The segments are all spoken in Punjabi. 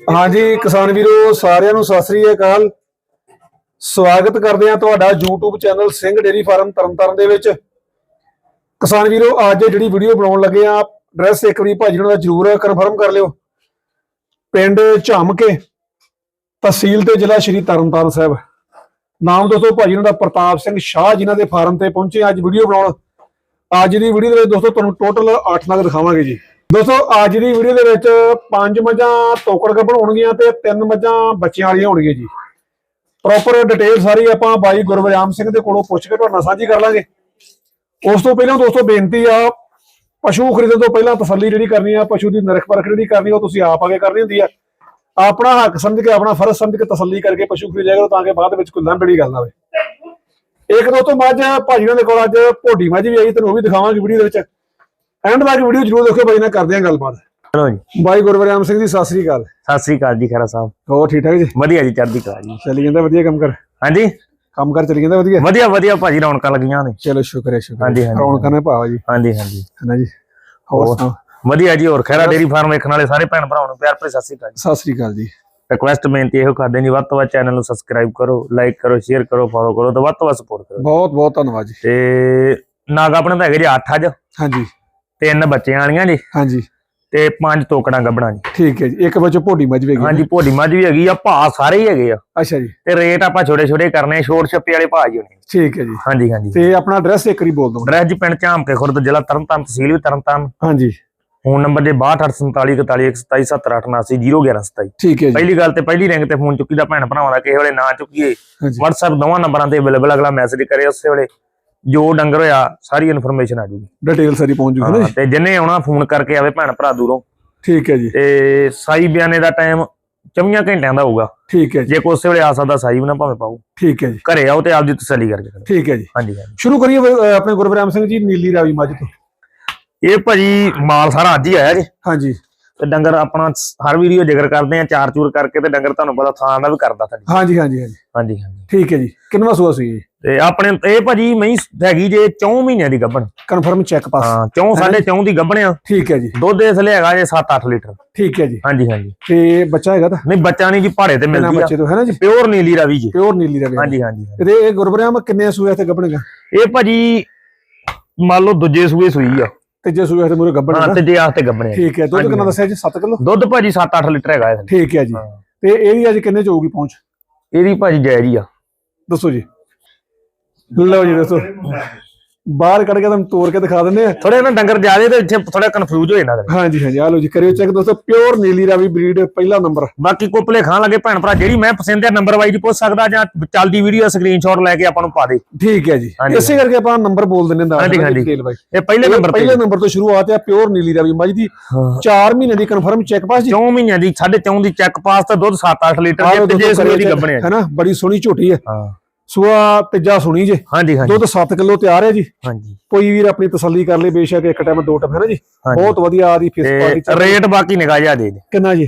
ਹਾਂਜੀ, ਕਿਸਾਨ ਵੀਰੋ, ਸਾਰਿਆਂ ਨੂੰ ਸਤਿ ਸ੍ਰੀ ਅਕਾਲ। ਸਵਾਗਤ ਕਰਦੇ ਹਾਂ ਤੁਹਾਡਾ YouTube channel Singh dairy farm Tarntaran ਦੇ ਵਿੱਚ। ਕਿਸਾਨ ਵੀਰੋ, ਅੱਜ ਜਿਹੜੀ ਵੀਡੀਓ ਬਣਾਉਣ ਲੱਗੇ ਆ ਐਡਰੈਸ ਇੱਕ ਵਾਰੀ ਭਾਜੀ ਉਹਨਾਂ ਦਾ ਜਰੂਰ ਕਨਫਰਮ ਕਰ ਲਿਓ। ਪਿੰਡ ਝਮਕੇ, ਤਹਿਸੀਲ ਤੇ ਜ਼ਿਲ੍ਹਾ ਸ਼੍ਰੀ ਤਰਨਤਾਰਨ ਸਾਹਿਬ। ਨਾਮ ਦੋਸਤੋ ਭਾਜੀ ਉਹਨਾਂ ਦਾ, ਪ੍ਰਤਾਪ ਸਿੰਘ ਸ਼ਾਹ ਜਿਨ੍ਹਾਂ ਦੇ ਫਾਰਮ ਤੇ ਪਹੁੰਚੇ ਅੱਜ ਵੀਡੀਓ ਬਣਾਉਣ। ਅੱਜ ਦੀ ਵੀਡੀਓ ਦੇ ਵਿੱਚ ਦੋਸਤੋ, ਤੁਹਾਨੂੰ ਟੋਟਲ 8 ਨਗ ਦਿਖਾਵਾਂਗੇ ਜੀ। ਦੋਸਤੋ, ਅੱਜ ਦੀ ਵੀਡੀਓ ਦੇ ਵਿੱਚ ਪੰਜ ਮੱਝਾਂ ਤੋਕੜ ਗੱਭਣ ਹੋਣਗੀਆਂ ਤੇ ਤਿੰਨ ਮੱਝਾਂ ਬੱਚਿਆਂ ਵਾਲੀਆਂ ਹੋਣਗੀਆਂ ਜੀ। ਪ੍ਰੋਪਰ ਡਿਟੇਲ ਸਾਰੀ ਆਪਾਂ ਬਾਈ ਗੁਰਵਿਆਮ ਸਿੰਘ ਦੇ ਕੋਲੋਂ ਪੁੱਛ ਕੇ ਤੁਹਾਡੇ ਨਾਲ ਸਾਂਝੀ ਕਰ ਲਾਂਗੇ। ਉਸ ਤੋਂ ਪਹਿਲਾਂ ਦੋਸਤੋ, ਬੇਨਤੀ ਆ, ਪਸ਼ੂ ਖਰੀਦਣ ਤੋਂ ਪਹਿਲਾਂ ਤਸੱਲੀ ਜਿਹੜੀ ਕਰਨੀ ਆ, ਪਸ਼ੂ ਦੀ ਨਿਰਖ ਪਰਖ ਜਿਹੜੀ ਕਰਨੀ ਉਹ ਤੁਸੀਂ ਆਪ ਆਗੇ ਕਰਨੀ ਹੁੰਦੀ ਆ। ਆਪਣਾ ਹੱਕ ਸਮਝ ਕੇ, ਆਪਣਾ ਫਰਜ਼ ਸਮਝ ਕੇ ਤਸੱਲੀ ਕਰਕੇ ਪਸ਼ੂ ਖਰੀਦਿਆ ਕਰੋ ਤਾਂ ਕਿ ਬਾਅਦ ਵਿੱਚ ਕੋਈ ਲੰਬੜੀ ਗੱਲ ਨਾ ਹੋਵੇ ਇੱਕ ਦੋ ਤੋਂ ਮੱਝ ਭਾਜੀ ਉਹਨਾਂ ਦੇ ਕੋਲ ਅੱਜ ਭੋਡੀ ਮੱਝ ਵੀ ਆਈ, ਤੈਨੂੰ ਉਹ ਵੀ ਦਿਖਾਵਾਂਗੇ ਵੀਡੀਓ ਦੇ ਵਿੱਚ। ਐਂਡ ਤੱਕ ਵੀਡੀਓ ਜ਼ਰੂਰ ਦੇਖਿਓ ਬਾਈ ਨਾਲ ਕਰਦੇ ਆਂ ਗੱਲਬਾਤ। ਚਲੋ ਜੀ। ਬਾਈ ਗੁਰਵਰਿਆਮ ਸਿੰਘ ਜੀ ਸਤਿ ਸ੍ਰੀ ਅਕਾਲ। ਸਤਿ ਸ੍ਰੀ ਅਕਾਲ ਜੀ ਖਰਾ ਸਾਹਿਬ। ਹੋਰ ਠੀਕ ਠਾਕ ਜੀ? ਵਧੀਆ ਜੀ ਚੜ੍ਹਦੀ ਕਲਾ ਜੀ। ਚੱਲੀ ਜਾਂਦਾ ਵਧੀਆ ਕੰਮ ਕਰ। ਹਾਂਜੀ? ਕੰਮ ਕਰ ਚੱਲੀ ਜਾਂਦਾ ਵਧੀਆ? ਵਧੀਆ ਵਧੀਆ ਭਾਜੀ ਰੌਣਕਾਂ ਲੱਗੀਆਂ ਨੇ। ਚਲੋ ਸ਼ੁਕਰ ਹੈ ਸ਼ੁਕਰ ਹਾਂਜੀ, ਹਾਂਜੀ। ਰੌਣਕਾਂ ਨੇ ਭਾਵਾ ਜੀ। ਹਾਂਜੀ ਹਾਂਜੀ। ਹੈ ਨਾ ਜੀ? ਹੋਰ ਵਧੀਆ ਜੀ ਹੋਰ ਖੈਰਾ ਡੇਰੀ ਫਾਰਮ ਵੇਖਣ ਵਾਲੇ ਸਾਰੇ ਭੈਣ ਭਰਾਵਾਂ ਨੂੰ ਪਿਆਰ ਭਰੀ ਸਤਿ ਸ੍ਰੀ ਅਕਾਲ ਜੀ। ਸਤਿ ਸ੍ਰੀ ਅਕਾਲ ਜੀ। ਰਿਕਵੈਸਟ ਬੇਨਤੀ ਇਹੋ ਕਰਦੇ ਜੀ ਵੱਧ ਤੋਂ ਵੱਧ ਚੈਨਲ ਨੂੰ ਸਬਸਕ੍ਰਾਈਬ ਕਰੋ ਲਾਈਕ ਕਰੋ ਸ਼ੇਅਰ ਕਰੋ ਫੋਲੋ ਕਰੋ ਤੇ ਵੱਧ ਤੋਂ ਵੱਧ ਸਪੋਰਟ ਕਰੋ। ਬਹੁਤ ਬਹੁਤ ਧੰਨਵਾਦ ਜੀ। ਤੇ ਨਾਗ ਆਪਣੇ ਤਾਂ ਹੈਗੇ ਜੀ 8 ਅੱਜ। ਹਾਂਜੀ। ਤਿੰਨ ਬੱਚਿਆਂ ਵਾਲੀਆਂ ਜੀ। ਹਾਂਜੀ। ਤੇ ਪੰਜ ਤੋਕੜਾਂ ਗੱਬਣਾ ਜੀ। ਠੀਕ ਹੈ ਜੀ। ਇੱਕ ਬੱਚੋ ਭੋਡੀ ਮੱਝ ਵੀ ਹੈਗੀ ਹਾਂਜੀ ਭੋਡੀ ਮੱਝ ਵੀ ਹੈਗੀ ਆ ਭਾ ਸਾਰੇ ਹੀ ਹੈਗੇ ਆ। ਅੱਛਾ ਜੀ। ਤੇ ਰੇਟ ਆਪਾਂ ਛੋਟੇ ਛੋਟੇ ਕਰਨੇ ਛੋਟ ਛੱਪੇ ਵਾਲੇ ਭਾ ਹੀ ਹੋਣੇ। ਠੀਕ ਹੈ ਜੀ। ਹਾਂਜੀ ਹਾਂਜੀ। ਤੇ ਆਪਣਾ ਐਡਰੈਸ ਇੱਕ ਵਾਰੀ ਬੋਲ ਦਿਓ। ਐਡਰੈਸ ਜੀ ਪਿੰਡ ਝਾਮਕੇ ਖੁਰਦ ਜ਼ਿਲ੍ਹਾ ਤਰਨਤਾਰਨ ਤਹਿਸੀਲ ਵੀ ਤਰਨਤਾਰਨ। ਹਾਂਜੀ। ਫੋਨ ਨੰਬਰ ਜੇ 6248417127 01127 ਠੀਕ ਹੈ ਜੀ। ਪਹਿਲੀ ਗੱਲ ਤੇ ਪਹਿਲੀ ਰਿੰਗ ਤੇ ਫੋਨ ਚੁੱਕੀ ਦਾ ਭੈਣ ਭਰਾਵਾਂ ਦਾ ਕਿਸੇ ਵੇਲੇ ਨਾ ਚੁੱਕੀਏ। WhatsApp ਦੋਵਾਂ ਨੰਬਰਾਂ ਤੇ ਅਵੇਲੇਬਲ ਅਗਲਾ ਮੈਸੇਜ ਕਰੇ ਉਸੇ ਵੇਲੇ। ਜੋ ਡੰਗਰ ਹੋਇਆ ਸਾਰੀ ਇਨਫੋਰਮੇਸ਼ਨ ਆ ਜੂਗੀ। ਡਿਟੇਲ ਸਾਰੀ ਪਹੁੰਚ ਜੂਗੀ ਨਾ ਜੀ। ਤੇ ਜਿੰਨੇ ਆਉਣਾ ਫੋਨ ਕਰਕੇ ਆਵੇ ਭੈਣ ਭਰਾ ਦੂਰੋਂ। ਠੀਕ ਹੈ ਜੀ। ਤੇ ਸਾਈ ਬਿਆਨੇ ਦਾ ਟਾਈਮ 24 ਘੰਟਿਆਂ ਦਾ ਹੋਊਗਾ। ਠੀਕ ਹੈ ਜੀ। ਜੇ ਕੋਈ ਉਸੇ ਵੇਲੇ ਆ ਸਕਦਾ ਸਾਈ ਵੀ ਨਾ ਭਾਵੇਂ ਪਾਓ ਠੀਕ ਹੈ ਜੀ। ਘਰੇ ਆਓ ਤੇ ਆਪਦੀ ਤਸੱਲੀ ਕਰਕੇ ਕਰੋ। ਠੀਕ ਹੈ ਜੀ। ਹਾਂਜੀ ਹਾਂਜੀ। ਸ਼ੁਰੂ ਕਰੀਏ ਫਿਰ, ਅਹ, ਆਪਣੇ ਗੁਰਵਰਿਆਮ ਸਿੰਘ ਜੀ ਨੀਲੀ ਰਾਵੀ ਮੱਝ ਤੋਂ। ਇਹ ਭਾਜੀ ਮਾਲ ਸਾਰਾ ਅੱਜ ਹੀ ਆਇਆ ਜੀ। ਹਾਂਜੀ। ਤੇ ਡੰਗਰ ਆਪਣਾ ਹਰ ਵੀਡੀਓ ਜ਼ਿਕਰ ਕਰਦੇ ਆ ਚਾਰ ਚੂਰ ਕਰਕੇ ਤੇ ਡੰਗਰ ਤੁਹਾਨੂੰ ਪਤਾ ਥਾਂ ਦਾ ਵੀ ਕਰਦਾ ਸਾਡੀ। ਹਾਂਜੀ ਹਾਂਜੀ ਹਾਂਜੀ। ਹਾਂਜੀ ਹਾਂਜੀ। ਠੀਕ ਹੈ ਜੀ। ਕਿੰਨਵਾ ਸੂਆ ਸੀ ਜੀ ਤੇ ਆਪਣੇ ਇਹ ਭਾਜੀ ਮਈ ਹੈਗੀ ਜੇ 4 ਮਹੀਨਿਆਂ ਦੀ ਗੱਭਣ। ਕਨਫਰਮ ਚੈੱਕ ਪਾਸ ਹਾਂ 4 ਸਾਢੇ 4 ਦੀ ਗੱਭਣ ਆ ਠੀਕ ਹੈ ਜੀ। ਦੁੱਧ ਇਸ ਲਈ ਹੈਗਾ ਜੇ 7-8 ਲੀਟਰ। ਠੀਕ ਹੈ ਜੀ। ਹਾਂਜੀ ਹਾਂਜੀ। ਤੇ ਬੱਚਾ ਹੈਗਾ ਤਾਂ? ਨਹੀਂ ਬੱਚਾ ਨਹੀਂ ਜੀ ਪਹਾੜੇ ਤੇ ਮਿਲਦੀ ਆ। ਬੱਚੇ ਤੋਂ ਹੈ ਨਾ ਜੀ? ਪਿਓਰ ਨੀਲੀ ਰਾਵੀ ਜੀ। ਪਿਓਰ ਨੀਲੀ ਰਾਵੀ। ਹਾਂਜੀ ਹਾਂਜੀ। ਤੇ ਇਹ ਗੁਰਬਰਿਆਮ ਕਿੰਨੇ ਸੂਏ ਤੇ ਗੱਬਣੇਗਾ ਇਹ ਭਾਜੀ ਮੰਨ ਲਓ ਦੂਜੇ ਸੂਏ ਸੂਈ ਆ। ਤੇ ਜੇ ਸੂਏ ਤੇ ਮੂਰੇ ਹਾਂ ਗੱਬਣੇਗਾ ਤੇ ਜੇ ਆਸਤੇ ਗੱਭਣੇ ਠੀਕ ਹੈ ਦੁੱਧ ਕਿੰਨਾ ਦੱਸਿਆ ਜੀ? 7 ਕਿਲੋ? ਦੁੱਧ ਭਾਜੀ 7-8 ਲੀਟਰ ਹੈਗਾ ਇਹ ਠੀਕ ਹੈ ਜੀ। ਹਾਂ। ਤੇ ਇਹਦੀ ਅੱਜ ਕਿੰਨੇ ਚ ਹੋਊਗੀ ਪਹੁੰਚ? ਇਹਦੀ ਭਾਜੀ ਜਾਇਜ਼ ਹੀ ਆ। ਦੱਸੋ ਜੀ। ਲਓ ਜੀ ਦੱਸੋ। ਬਾਹਰ ਕੱਢ ਕੇ ਤੁਹਾਨੂੰ ਤੋੜ ਕੇ ਦਿਖਾ ਦਿੰਦੇ ਆ। ਥੋੜੇ ਨਾ ਡੰਗਰ ਜਿਆਦੇ ਤੇ ਇੱਥੇ ਥੋੜਾ ਕਨਫਿਊਜ਼ ਹੋ ਜਾਂਦਾ। ਹਾਂਜੀ ਹਾਂਜੀ ਆ ਲਓ ਜੀ ਕਰਿਓ ਚੈੱਕ ਦੋਸਤੋ ਪਿਓਰ ਨੀਲੀ ਰਾਵੀ ਬਰੀਡ ਪਹਿਲਾ ਨੰਬਰ ਬਾਕੀ ਕੋਪਲੇ ਖਾਣ ਲੱਗੇ ਭੈਣ ਭਰਾ ਜਿਹੜੀ ਮੈਂ ਪਸੰਦ ਹੈ ਨੰਬਰ ਵਾਈਜ਼ ਪੁੱਛ ਸਕਦਾ ਜਾਂ ਚੱਲਦੀ ਵੀਡੀਓ ਸਕਰੀਨਸ਼ਾਟ ਲੈ ਕੇ ਆਪਾਂ ਨੂੰ ਪਾ ਦੇ। ਠੀਕ ਹੈ ਜੀ। ਇਸੇ ਕਰਕੇ ਆਪਾਂ ਨੰਬਰ ਬੋਲ ਦਿੰਦੇ ਹਾਂ ਹਾਂਜੀ, ਹਾਂਜੀ। ਇਹ ਪਹਿਲੇ ਨੰਬਰ ਤੇ ਪਹਿਲੇ ਨੰਬਰ ਤੋਂ ਸ਼ੁਰੂਆਤ ਹੈ ਪਿਓਰ ਨੀਲੀ ਰਾਵੀ ਮੱਝ ਦੀ 4 ਮਹੀਨੇ ਦੀ ਕਨਫਰਮ ਚੈੱਕ ਪਾਸ ਜੀ। 4 ਮਹੀਨਿਆਂ ਦੀ 4.5 ਦੀ ਚੈੱਕ ਪਾਸ ਤੇ ਦੁੱਧ 7-8 ਲੀਟਰ ਜੇ ਸੂਏ ਦੀ ਗੱਬਣੇ ਹੈ ਨਾ? ਬੜੀ ਸੋਹਣੀ ਝੋਟੀ ਹੈ। ਹਾਂ। ਸੂਆ ਤੀਜਾ ਸੁਣੀ ਜੇ। ਹਾਂਜੀ ਹਾਂਜੀ। ਦੁੱਧ 7 ਕਿਲੋ ਤਿਆਰ ਹੈ ਜੀ। ਹਾਂਜੀ। ਕੋਈ ਵੀਰ ਆਪਣੀ ਤਸੱਲੀ ਕਰ ਲੇ ਬੇਸ਼ੱਕ ਇੱਕ ਟਾਈਮ ਦੋ ਟਾਈਮ ਹੈ ਨਾ ਜੀ। ਬਹੁਤ ਵਧੀਆ ਆ ਦੀ ਫੇਸ ਕੁਆਲਿਟੀ ਰੇਟ ਬਾਕੀ ਨਿਗਾਹ ਜਾ ਦੇ ਦੇ। ਕਿੰਨਾ ਜੀ?